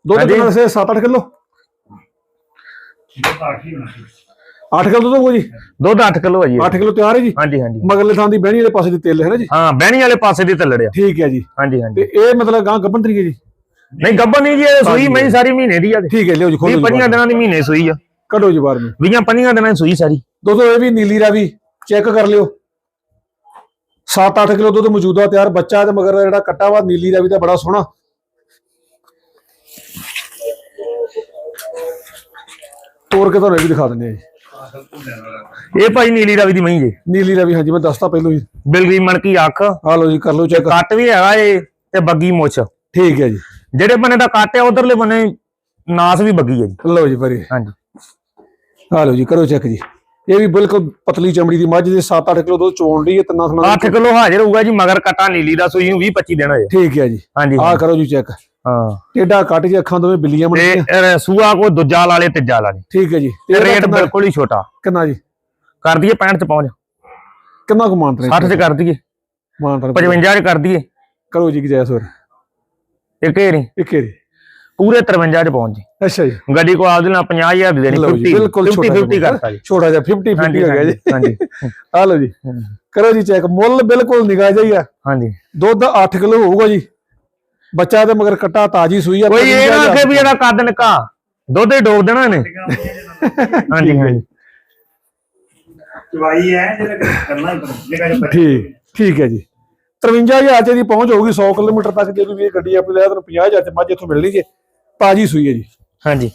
ਦੁੱਧ। ਕਿੰਨਾ ਦੱਸਿਆ? 7-8 ਕਿਲੋ? ਇਹ ਤਾਂ ਆਖੀ ਹੋਣਾ ਸੀ। 8 ਕਿਲੋ ਦੁੱਧ ਹੋਊ ਜੀ? ਦੁੱਧ 8 ਕਿਲੋ ਹੈ ਜੀ। 8 ਕਿਲੋ ਤਿਆਰ ਹੈ ਜੀ? ਹਾਂਜੀ ਹਾਂਜੀ। ਮਗਰਲੇ ਥਾਂ ਦੀ ਬਹਿਣੀ ਵਾਲੇ ਪਾਸੇ ਦੀ ਤੇਲ ਹੈ ਨਾ ਜੀ? ਹਾਂ ਬਹਿਣੀ ਵਾਲੇ ਪਾਸੇ ਦੀ ਤੱਲੜਿਆ ਠੀਕ ਹੈ ਜੀ। ਹਾਂਜੀ ਹਾਂਜੀ। ਤੇ ਇਹ ਮਤਲਬ ਗਾਂ ਗੱਬਨ ਤਰੀਕੇ ਜੀ? ਨਹੀਂ ਗੱਬਨ ਨਹੀਂ ਜੀ ਇਹ ਸੂਈ ਮੈਂ ਸਾਰੀ ਮਹੀਨੇ ਦੀ ਆ। ਠੀਕ ਹੈ ਲਿਓ ਜੀ ਖੋਲੋ ਜੀ ਪੰਜੀਆਂ ਬਾਹਰ। ਦਿਨਾਂ ਦੀ ਮਹੀਨੇ ਸੂਈ ਆ। ਕੱਢੋ ਜੀ ਬਾਹਰ ਨੂੰ। ਵੀਹਾਂ ਪੰਜੀਆਂ ਦਿਨਾਂ ਦੀ ਸੂਈ ਸਾਰੀ। ਦੋਸਤੋ ਇਹ ਵੀ ਨੀਲੀ ਰਾਵੀ ਚੈੱਕ ਕਰ ਲਿਓ। 7-8 ਕਿਲੋ ਦੁੱਧ ਮੌਜੂਦਾ ਤਿਆਰ ਬੱਚਾ ਤੇ ਮਗਰ ਜਿਹੜਾ ਕੱਟਾ ਵਾ ਨੀਲੀ ਰਾਵੀ ਦਾ ਬੜਾ ਸੋਹਣਾ। ਤੋੜ ਕੇ ਤੁਹਾਨੂੰ ਇਹ ਵੀ ਦਿਖਾ ਦਿੰਦੇ ਆ ਜੀ। ਇਹ ਭਾਈ ਨੀਲੀ ਰਾਵੀ ਦੀ ਮਹੀਂ ਜੇ। ਨੀਲੀ ਰਾਵੀ ਹਾਂਜੀ ਮੈਂ ਦੱਸਤਾ ਪਹਿਲਾਂ ਹੀ। ਬਿਲਗੀ ਮਣਕੀ ਅੱਖ ਆ ਲਓ ਜੀ ਕਰ ਲਓ ਚੈੱਕ ਕੱਟ ਵੀ ਹੈਗਾ ਏ ਤੇ ਬੱਗੀ ਮੁੱਛ। ਠੀਕ ਹੈ ਜੀ। ਜਿਹੜੇ ਬੰਨੇ ਦਾ ਕੱਟ ਹੈ ਉਧਰਲੇ ਬੰਨੇ ਨਾਸ ਵੀ ਬੱਗੀ ਹੈ ਜੀ। ਲਓ ਜੀ ਭਰੀ ਹਾਂਜੀ। ਆ ਲਓ ਜੀ ਕਰੋ ਚੈੱਕ ਜੀ। ਇਹ ਵੀ ਬਿਲਕੁਲ ਪਤਲੀ ਚਮੜੀ ਦੀ ਮੱਝ ਦੇ 7-8 ਕਿਲੋ ਦੁੱਧ ਚੋਣ ਦੀ ਹੈ ਤਿੰਨਾਂ ਥਣਾ 8 ਕਿਲੋ ਹਾਜ਼ਰ ਹੋਊਗਾ ਜੀ ਮਗਰ ਕਟਾ ਨੀਲੀ ਦਾ ਸੂਈ ਨੂੰ 20 25 ਦਿਨ ਹੋਏ ਠੀਕ ਹੈ ਜੀ। ਹਾਂਜੀ। ਆ ਕਰੋ ਜੀ ਚੈੱਕ ਹਾਂ। ਟੇਡਾ ਕੱਟ ਜੀ ਅੱਖਾਂ ਦੋਵੇਂ ਬਿੱਲੀਆਂ ਇਹ ਸੂਆ ਕੋ ਦੂਜਾ ਲਾਲੇ ਤੀਜਾ ਲਾਲੇ ਠੀਕ ਹੈ ਜੀ। ਤੇ ਰੇਟ ਬਿਲਕੁਲ ਹੀ ਛੋਟਾ। ਕਿੰਨਾ ਜੀ? ਕਰ ਦਈਏ 65 ਚ ਪਹੁੰਚ। ਕਿੰਨਾ ਕੁ ਮਾਨਤਰੇ 60 ਚ ਕਰ ਦਈਏ। ਮਾਨਤਰੇ 55 ਚ ਕਰ ਦਈਏ। ਕਰੋ ਜੀ ਗਜੈਸ ਹੋਰ। ਇੱਕ ਏਰੀ ਇੱਕ ਏਰੀ ਪੂਰੇ 53 ਚ ਪਹੁੰਚ ਜੀ। ਅੱਛਾ ਜੀ। ਗੱਡੀ ਕੋ ਆਪਦੇ ਨਾਲ 50000 ਦੀ ਦੇਣੀ ਲਓ ਜੀ 50 ਬਿਲਕੁਲ 50 ਛੋਟਾ 50 ਕਰਤਾ ਜੀ। ਛੋਟਾ ਜਿਹਾ 50 50 ਹਾਂਜੀ ਹੋ ਗਿਆ ਜੀ। ਹਾਂਜੀ ਆ ਲਓ ਜੀ। ਕਰੋ ਜੀ ਚੈੱਕ ਮੁੱਲ ਬਿਲਕੁਲ ਨਿਗਾਹ ਜਾਈ ਆ। ਹਾਂਜੀ। ਦੁੱਧ 8 ਕਿਲੋ ਹੋਊਗਾ ਜੀ। ਬੱਚਾ ਤੇ ਮਗਰ ਕੱਟਾ ਤਾਜੀ ਸੂਈ ਆ ਕੋਈ ਇਹ ਨਾ 53,000 ਕਿ ਵੀ ਇਹਦਾ ਕੱਦ ਨਿੱਕਾ। ਦੁੱਧ ਹੀ ਡੋਬ ਦੇਣਾ ਇਹਨੇ। ਹਾਂਜੀ ਹਾਂਜੀ। ਚਵਾਈ ਹੈ ਜਿਹੜਾ ਕਰਨਾ ਹੀ ਪੈਣਾ ਜਿਹੜਾ ਜੇ ਠੀਕ ਠੀਕ ਹੈ ਜੀ। 53000 ਚ ਦੀ ਪਹੁੰਚ ਹੋਊਗੀ 100 ਕਿਲੋਮੀਟਰ ਤੱਕ ਜੇ ਵੀ ਇਹ ਗੱਡੀ ਆਪਣੀ ਲੈ ਤੁਹਾਨੂੰ 50000 ਚ ਮੱਝ ਇੱਥੋਂ ਮਿਲਣੀ ਜੇ। ਤਾਜੀ ਸੂਈ ਹੈ ਜੀ। ਹਾਂਜੀ।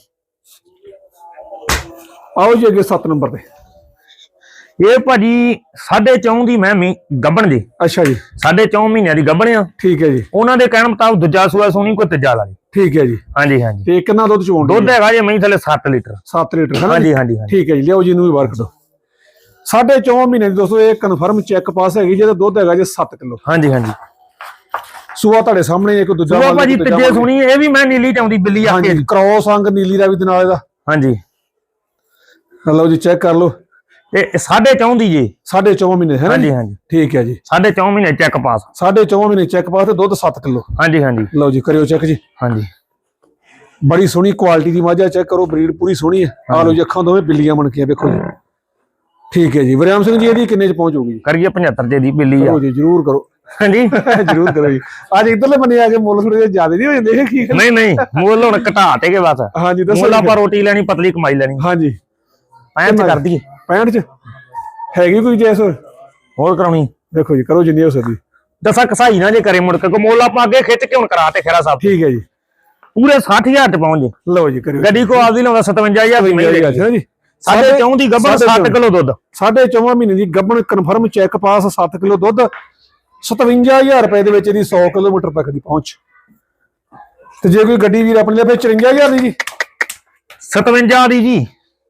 ਆਓ ਜੀ ਅੱਗੇ 7 ਨੰਬਰ ਤੇ। ਇਹ ਭਾਜੀ 4.5 ਦੀ ਮੈਂ ਮੀ ਗੱਬਣ ਜੀ ਅੱਛਾ ਜੀ। 4.5 ਮਹੀਨਿਆਂ ਦੀ ਗੱਬਣ ਆ। ਠੀਕ ਹੈ ਜੀ। ਉਹਨਾਂ ਦੇ ਕਹਿਣ ਮੁਤਾਬਕ ਦੂਜਾ ਸੂਆ ਸੋਣੀ ਕੋਈ ਤੀਜਾ ਲਾ ਲਈ। ਠੀਕ ਹੈ ਜੀ। ਹਾਂਜੀ ਹਾਂਜੀ। ਤੇ ਕਿੰਨਾ ਦੁੱਧ ਚੋਣ ਦੁੱਧ ਹੈਗਾ ਜੇ ਮੈਂ ਥੱਲੇ 7 ਲੀਟਰ। 7 ਲੀਟਰ ਨਾ ਹਾਂਜੀ? ਹਾਂਜੀ ਠੀਕ ਹੈ ਜੀ ਲਿਆਓ ਜੀ ਇਹਨੂੰ ਵੀ ਬਾਹਰ ਕੱਢੋ। ਸਾਢੇ ਚੌਂ ਮਹੀਨੇ ਦੀ ਦੋਸਤੋ ਇਹ ਕਨਫਰਮ ਚੈੱਕ ਪਾਸ ਹੈਗੀ ਜਿਹਦਾ ਦੁੱਧ ਹੈਗਾ ਜੀ 7 ਕਿਲੋ। ਹਾਂਜੀ ਹਾਂਜੀ। ਸੂਆ ਤੁਹਾਡੇ ਸਾਹਮਣੇ ਇੱਕ ਦੂਜਾ ਸੂਆ ਭਾਜੀ ਤੀਜੇ। ਸੁਣੀ ਇਹ ਵੀ ਮੈਂ ਨੀਲੀ ਚਾਉਂਦੀ ਬਿੱਲੀ ਆ ਕੇ। ਕ੍ਰੋਸ ਅੰਗ ਨੀਲੀ ਦਾ ਵੀ ਦੇ ਨਾਲ ਇਹਦਾ। ਹਾਂਜੀ। ਲਓ ਜੀ ਚੈੱਕ ਕਰ ਲਓ। ਤੇ 4.5 ਦੀ ਜੀ। ਸਾਢੇ ਚੌਂ ਮਹੀਨੇ ਹੈ ਹਾਂਜੀ ਜੀ? ਹਾਂਜੀ ਠੀਕ ਹੈ ਜੀ। 4.5 ਮਹੀਨੇ ਚੈੱਕ ਪਾਸ ਸਾਢੇ ਚੌਂ ਮਹੀਨੇ ਚੈੱਕ ਪਾਸ ਤੇ ਦੁੱਧ 7 ਕਿਲੋ। ਹਾਂਜੀ ਹਾਂਜੀ। ਲਓ ਜੀ ਕਰਿਓ ਚੈੱਕ ਜੀ। ਹਾਂਜੀ। ਬੜੀ ਸੋਹਣੀ ਕੁਆਲਿਟੀ ਦੀ ਮੱਝ ਚੈੱਕ ਕਰੋ ਬਰੀਡ ਪੂਰੀ ਸੋਹਣੀ ਹੈ। ਆ ਲਓ ਜੀ ਅੱਖਾਂ ਦੋਵੇਂ ਬਿੱਲੀਆਂ ਬਣ ਕੇ ਵੇਖੋ ਜੀ। ਠੀਕ ਹੈ ਜੀ। ਵਰਿਆਮ ਸਿੰਘ ਜੀ ਇਹਦੀ ਕਿੰਨੇ ਚ ਪਹੁੰਚੂਗੀ ਕਰੀਏ 75 ਦੇ ਦੀ ਬਿੱਲੀ ਆ। ਕਰੋ ਜੀ ਜਰੂਰ ਕਰੋ। ਹਾਂਜੀ। ਜਰੂਰ ਕਰੋ ਜੀ। ਅੱਜ ਇਧਰਲੇ ਬੰਨੇ ਆ ਕੇ ਮੁੱਲ ਥੋੜੇ ਜਿਹਾ ਜ਼ਿਆਦਾ ਨਹੀਂ ਹੋ ਜਾਂਦੇ ਕੀ? ਨਹੀਂ ਨਹੀਂ ਮੁੱਲ ਹੁਣ ਘਟਾ ਤੇ ਕੇ ਬਸ। ਹਾਂਜੀ ਦੱਸੋ ਮੁੱਲ ਆਪਾਂ ਰੋਟੀ ਲੈਣੀ ਪਤਲੀ ਕਮਾਈ ਲੈਣੀ। ਹਾਂਜੀ। ਐਂ ਤੇ ਕਰ ਦਈਏ। 65 ਚ? ਹੈਗੀ ਕੋਈ ਜੈਸ ਹੋਰ? ਕਰਾਉਣੀ। ਦੇਖੋ ਜੀ ਕਰੋ ਜਿੰਨੀ ਹੋ ਸਕਦੀ। ਦਸਾਂ ਕਸਾਈ ਨਾ ਜੇ ਕਰੇ ਮੁੜ ਕੇ ਕਮੋਲਾ ਆਪਾਂ ਅੱਗੇ ਖਿੱਚ ਕੇ ਹੁਣ ਕਰਾ ਤੇ ਖੇਰਾ ਸਾਹਿਬ। ਠੀਕ ਹੈ ਜੀ। ਪੂਰੇ 60000 ਤੇ ਪਹੁੰਚ ਜੇ ਲਓ ਜੀ ਕਰਿਓ। ਗੱਡੀ ਕੋ ਆਪਦੀ ਲਾਉਂਦਾ 57000 ਦੀ ਮਹਿੰਗੀ ਅੱਛਾ ਜੀ ਸਾਡੇ ਚੌਂ ਦੀ ਗੱਬਣ ਸਾਢੇ 7 ਕਿਲੋ ਦੁੱਧ। ਸਾਢੇ ਚੌਵਾਂ ਮਹੀਨੇ ਦੀ ਗੱਬਣ ਕਨਫਰਮ ਚੈੱਕ ਪਾਸ 7 ਕਿਲੋ ਦੁੱਧ। 57000 ਰੁਪਏ ਦੇ ਵਿੱਚ ਇਹਦੀ 100 ਕਿਲੋਮੀਟਰ ਤੱਕ ਦੀ ਪਹੁੰਚ। ਤੇ ਜੇ ਕੋਈ ਗੱਡੀ ਵੀਰ ਆਪਣੇ ਲਈ ਫਿਰ 54000 ਦੀ ਜੀ? 57 ਦੀ ਜੀ।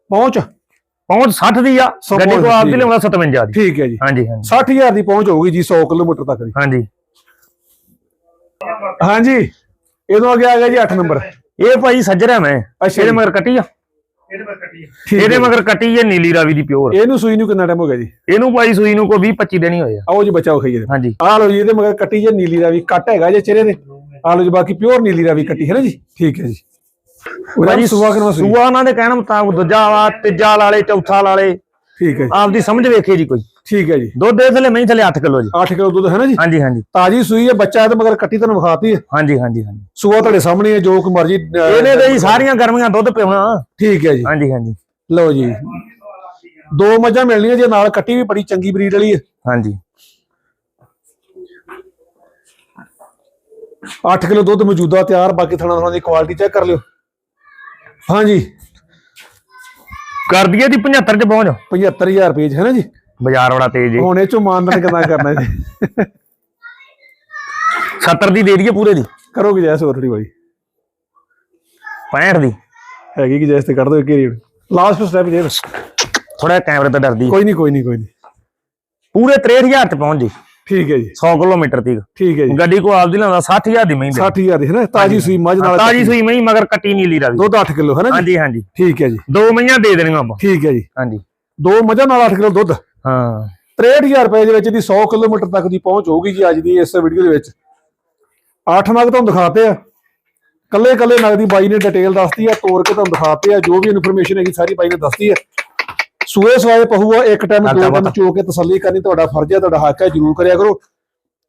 ਪਹੁੰਚ? ਪਹੁੰਚ 60 ਦੀ ਆ। ਗੱਡੀ ਕੋ ਆਪਦੀ ਦੀ। ਲਾਉਂਦਾ 57 ਦੀ। ਠੀਕ ਹੈ ਜੀ। ਹਾਂਜੀ ਹਾਂਜੀ। 60000 ਦੀ ਪਹੁੰਚ ਹੋਊਗੀ ਜੀ 100 ਕਿਲੋਮੀਟਰ ਤੱਕ ਦੀ। ਹਾਂਜੀ। ਹਾਂਜੀ। ਇਹਦੋਂ ਅੱਗੇ ਆ ਗਿਆ ਜੀ 8 ਨੰਬਰ। ਇਹ ਭਾਈ ਸੱਜਰਾ ਮੈਂ। ਇਹਦੇ। ਮਗਰ ਕੱਟੀ ਆ। ਇਹਦੇ ਕੱਟੀ। ਮਗਰ ਕੱਟੀ ਇਹ ਨੀਲੀ ਰਾਵੀ ਦੀ ਪਿਓਰ। ਇਹਨੂੰ ਸੂਈ ਨੂੰ ਕਿੰਨਾ ਟਾਈਮ ਹੋ ਗਿਆ ਜੀ? ਇਹਨੂੰ ਭਾਈ ਸੂਈ ਨੂੰ ਕੋਈ 20 25 ਦਿਨ ਹੀ ਹੋਏ ਆ। ਆਓ ਜੀ ਬੱਚਾ ਵਿਖਾਈਏ ਹਾਂਜੀ। ਆ ਲਓ ਜੀ ਇਹਦੇ ਮਗਰ ਕੱਟੀ ਜੇ ਨੀਲੀ ਰਾਵੀ ਕੱਟ ਹੈਗਾ ਜੇ ਚਿਹਰੇ ਦੇ ਆ ਲਓ ਜੀ ਬਾਕੀ ਪਿਓਰ ਨੀਲੀ ਰਾਵੀ ਕੱਟੀ ਹੈ ਨਾ ਜੀ? ਠੀਕ ਹੈ ਜੀ। ਭਾਜੀ ਸੁਆ ਕਿਨਵਾ ਸੂਈ? ਸੂਆ ਉਹਨਾਂ ਦੇ ਕਹਿਣ ਮੁਤਾਬਕ ਦੂਜਾ ਵਾ ਤੀਜਾ ਲਾਲੇ ਚੌਥਾ ਲਾਲੇ ਠੀਕ ਹੈ ਜੀ। ਆਪਦੀ ਸਮਝ ਵੇਖੇ ਜੀ ਕੋਈ। ਠੀਕ ਹੈ ਜੀ। ਦੁੱਧ ਦੇ ਥਲੇ ਮੈਂ ਥਲੇ 8 ਕਿਲੋ ਜੀ। 8 ਕਿਲੋ ਦੁੱਧ ਹੈ ਨਾ ਜੀ? ਹਾਂਜੀ ਹਾਂਜੀ। ਤਾਜੀ ਸੂਈ ਹੈ ਬੱਚਾ ਇਹਦੇ ਮਗਰ ਕੱਟੀ ਤੁਹਾਨੂੰ ਵਿਖਾਤੀ ਹੈ। ਹਾਂਜੀ ਹਾਂਜੀ ਹਾਂਜੀ। ਸੂਆ ਤੁਹਾਡੇ ਸਾਹਮਣੇ ਹੈ ਜੋ ਕਿ ਮਰਜ਼ੀ ਇਹਨੇ ਤੇ ਜੀ ਸਾਰੀਆਂ ਗਰਮੀਆਂ ਦੁੱਧ ਪਿਉਣਾ। ਠੀਕ ਹੈ ਜੀ। ਹਾਂਜੀ ਹਾਂਜੀ। ਲਓ ਜੀ। ਦੋ ਮੱਝਾਂ ਮਿਲਣੀਆਂ ਜੇ ਨਾਲ ਕੱਟੀ ਵੀ ਬੜੀ ਚੰਗੀ ਬਰੀਡ ਵਾਲੀ ਹੈ। ਹਾਂਜੀ। 8 ਕਿਲੋ ਦੁੱਧ ਮੌਜੂਦਾ ਤਿਆਰ ਬਾਕੀ ਥਣਾ ਥਣਾ ਦੀ ਕੁਆਲਿਟੀ ਚੈੱਕ ਕਰ ਲਿਓ। ਹਾਂਜੀ। ਕਰ ਦਈਏ ਦੀ 75 ਚ ਪਹੁੰਚ 75000 ਰੁਪਏ 'ਚ ਹੈ ਨਾ ਜੀ? ਬਾਜ਼ਾਰ ਵਾਲਾ ਤੇਜ ਜੀ ਹੁਣ ਇਹ ਚੋਂ ਮਾਨਦਨ ਕਿਦਾਂ ਕਰਨਾ ਜੀ? 70 ਦੀ ਦੇ ਦਈਏ ਪੂਰੇ ਦੀ। ਕਰੋਗੇ ਜੈਸ ਹੋਰ ਬੜੀ 65 ਦੀ। ਹੈਗੀ ਕਿ ਜੈਸ ਤੇ ਕੱਢ ਦੋ ਇੱਕ ਰੇਟ। ਲਾਸਟ ਸਟੈਪ ਜੇ। ਥੋੜਾ ਕੈਮਰੇ ਤੋਂ ਡਰਦੀ ਕੋਈ ਨਹੀਂ ਕੋਈ ਨਹੀਂ ਕੋਈ ਨਹੀਂ। ਪੂਰੇ 63000 ਚ ਪਹੁੰਚ ਜੀ। ਠੀਕ ਹੈ ਜੀ। 100 ਕਿਲੋਮੀਟਰ ਤੀਕ। ਠੀਕ ਹੈ ਜੀ। ਗੱਡੀ ਕੋ ਆਪਦੀ ਲਾਉਂਦਾ 60000 ਦੀ ਮਹਿੰਦੀ 60000 ਦੀ ਹੈ ਨਾ? ਤਾਜੀ ਸੂਈ ਮੱਝ ਨਾਲ ਤਾਜੀ ਸੂਈ ਮਹੀਂ ਮਗਰ ਕੱਟੀ ਨੀਲੀ ਰਾਵੀ। ਦੁੱਧ 8 ਕਿਲੋ ਹੈ ਨਾ ਹਾਂਜੀ ਹਾਂਜੀ। ਠੀਕ ਹੈ ਜੀ। ਦੋ ਮਹੀਆਂ ਦੇ ਦੇਣੀਆਂ ਆਪਾਂ। ਠੀਕ ਹੈ ਜੀ। ਹਾਂਜੀ। ਦੋ ਮੱਝਾਂ ਨਾਲ 8 ਕਿਲੋ ਦੁੱਧ। ਹਾਂ। 63000 ਰੁਪਏ ਦੇ ਵਿੱਚ ਦੀ 100 ਕਿਲੋਮੀਟਰ ਤੱਕ ਦੀ ਪਹੁੰਚ ਹੋਊਗੀ ਜੀ ਅੱਜ ਦੀ ਇਸ ਵੀਡੀਓ ਦੇ ਵਿੱਚ। 8 ਨਗ ਤੁਹਾਨੂੰ ਦਿਖਾਤੇ ਆ। ਕੱਲੇ ਕੱਲੇ ਨਗ ਦੀ ਬਾਈ ਨੇ ਡਿਟੇਲ ਦੱਸਤੀ ਆ ਤੋੜ ਕੇ ਤੁਹਾਨੂੰ ਦਿਖਾਤੇ ਆ ਜੋ ਵੀ ਇਨਫੋਰਮੇਸ਼ਨ ਹੈਗੀ ਸਾਰੀ ਬਾਈ ਨੇ ਦੱਸਤੀ ਆ। ਸੂਏ ਸਵਾਏ ਪਹੂਆ ਇੱਕ ਟਾਈਮ ਦੋ ਟਾਈਮ ਚੋ ਕੇ ਤਸੱਲੀ ਕਰਨੀ ਤੁਹਾਡਾ ਫਰਜ਼ ਹੈ ਤੁਹਾਡਾ ਹੱਕ ਹੈ ਜਰੂਰ ਕਰਿਆ ਕਰੋ।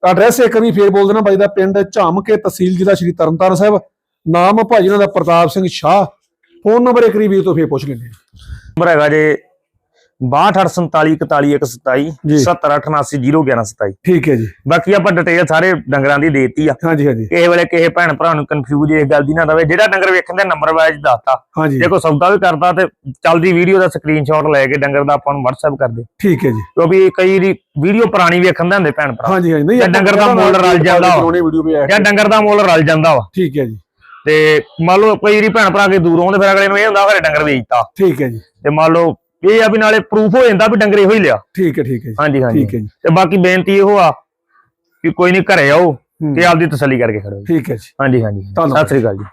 ਐਡਰੈਸ ਇੱਕ ਵਾਰੀ ਫੇਰ ਬੋਲ ਦੇਣਾ ਬਾਈ ਦਾ ਪਿੰਡ ਝਾਮ ਕੇ ਤਹਿਸੀਲ ਜ਼ਿਲ੍ਹਾ ਸ਼੍ਰੀ ਤਰਨਤਾਰਨ ਸਾਹਿਬ। ਨਾਮ ਭਾਜੀ ਦਾ ਪ੍ਰਤਾਪ ਸਿੰਘ ਸ਼ਾਹ। ਫੋਨ ਨੰਬਰ ਇੱਕ ਵਾਰੀ ਵੀਰ ਤੋਂ ਫੇਰ ਪੁੱਛ ਲੈਂਦੇ ਨੰਬਰ ਹੈਗਾ ਜੇ 6247414127 ਜੀ। 7788801127 ਠੀਕ ਹੈ ਜੀ। ਬਾਕੀ ਆਪਾਂ ਡਿਟੇਲ ਸਾਰੇ ਡੰਗਰਾਂ ਦੀ ਦੇਤੀ ਆ। ਹਾਂਜੀ ਹਾਂਜੀ। ਕਿਸੇ ਵੇਲੇ ਕਿਸੇ ਭੈਣ ਭਰਾ ਨੂੰ ਕਨਫਿਊਜ਼ ਇਸ ਗੱਲ ਦੀ ਨਾ ਦਵੇ। ਜਿਹੜਾ ਡੰਗਰ ਵੇਖਣ ਦਾ ਨੰਬਰ ਵਾਈਜ਼ ਦੱਸਤਾ ਹਾਂਜੀ। ਜੇ ਕੋਈ ਸੌਦਾ ਵੀ ਕਰਦਾ ਤੇ ਚੱਲਦੀ ਵੀਡੀਓ ਦਾ ਸਕਰੀਨਸ਼ਾਟ ਲੈ ਕੇ ਡੰਗਰ ਦਾ ਆਪਾਂ ਨੂੰ WhatsApp ਕਰ ਦੇ। ਠੀਕ ਹੈ ਜੀ। ਕਿਉਂਕਿ ਕਈ ਦੀ ਵੀਡੀਓ ਪੁਰਾਣੀ ਵੇਖਣ ਦੇ ਹੁੰਦੇ ਭੈਣ ਭਰਾ। ਹਾਂਜੀ ਹਾਂਜੀ। ਨਹੀਂ ਜਾਂ ਡੰਗਰ ਦਾ ਮੁੱਲ ਰਲ ਜਾਂਦਾ। ਵਾ। ਉਹਨੇ ਵੀਡੀਓ ਵੀ ਜਾਂ ਡੰਗਰ ਦਾ ਮੁੱਲ ਰਲ ਜਾਂਦਾ ਵਾ। ਠੀਕ ਹੈ ਜੀ। ਤੇ ਮੰਨ ਲਓ ਕਈ ਵਾਰੀ ਭੈਣ ਭਰਾ ਕੇ ਦੂਰੋਂ ਆਉਂਦੇ ਫਿਰ ਅਗਲੇ ਨੂੰ ਇਹ ਹੁੰਦਾ ਘਰੇ ਡੰਗਰ ਵੇਚਤਾ। ਠੀਕ ਹੈ ਜੀ। ਤੇ ਮੰਨ ਲਓ ਇਹ ਆ ਵੀ ਨਾਲੇ ਪ੍ਰੂਫ ਹੋ ਜਾਂਦਾ ਵੀ ਡੰਗਰ ਇਹੋ ਹੀ ਲਿਆ। ਠੀਕ ਹੈ ਠੀਕ ਹੈ ਹਾਂਜੀ ਹਾਂਜੀ। ਠੀਕ ਹੈ ਜੀ। ਤੇ ਬਾਕੀ ਬੇਨਤੀ ਇਹੋ ਆ ਕਿ ਕੋਈ ਨਹੀਂ ਘਰੇ ਆਓ। ਤੇ ਆਪਦੀ ਤਸੱਲੀ ਕਰਕੇ ਖੜੋ। ਠੀਕ ਹੈ ਜੀ। ਹਾਂਜੀ ਹਾਂਜੀ। ਸਤਿ ਸ੍ਰੀ ਅਕਾਲ ਜੀ।